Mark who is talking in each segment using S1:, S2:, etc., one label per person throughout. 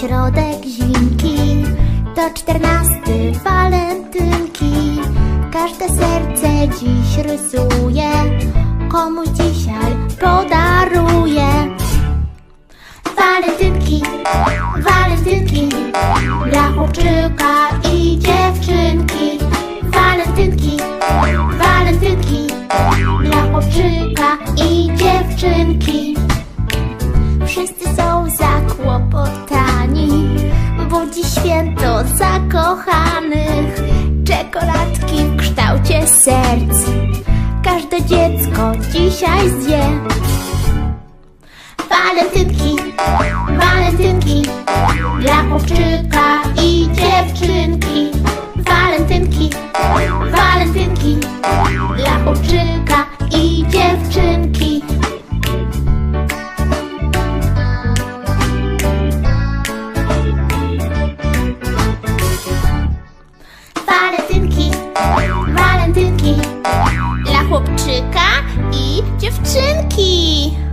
S1: środek zimki, to czternasty walentynki. Każde serce dziś rysuje, komuś dzisiaj podaruje. Walentynki, walentynki, dla chłopczyka dziś święto zakochanych. Czekoladki w kształcie serc, każde dziecko dzisiaj zje. Walentynki, walentynki, dla chłopczyka chłopczyka i dziewczynki.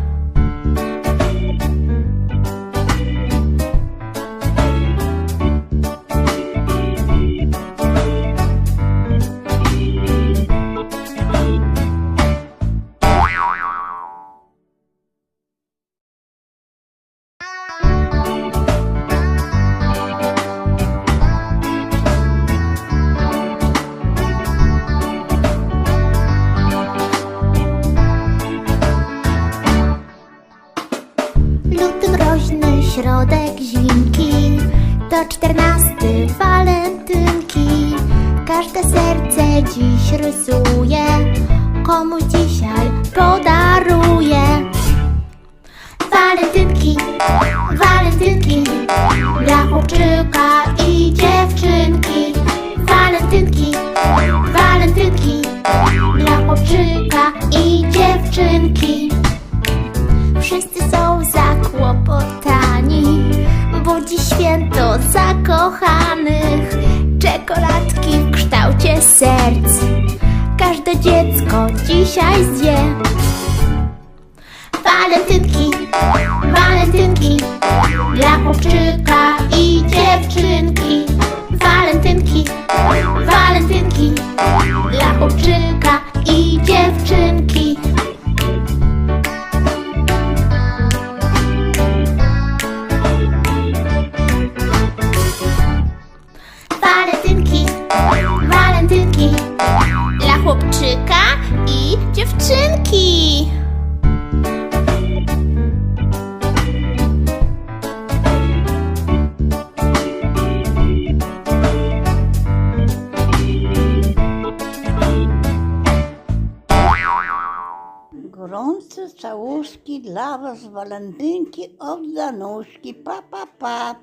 S1: Środek zimki To czternasty walentynki. Każde serce dziś rysuje Komuś dzisiaj podaruje Walentynki, walentynki Dla chłopczyka i dziewczynki. Walentynki, walentynki Dla chłopczyka Czekoladki w kształcie serc, każde dziecko dzisiaj zje. Walentynki, walentynki, dla chłopczyka i dziewczynki. Walentynki, walentynki, dla chłopczyka i dziewczynki.
S2: Gorące całuski dla was, walentynki od Danuszki. Pa, pa, pa.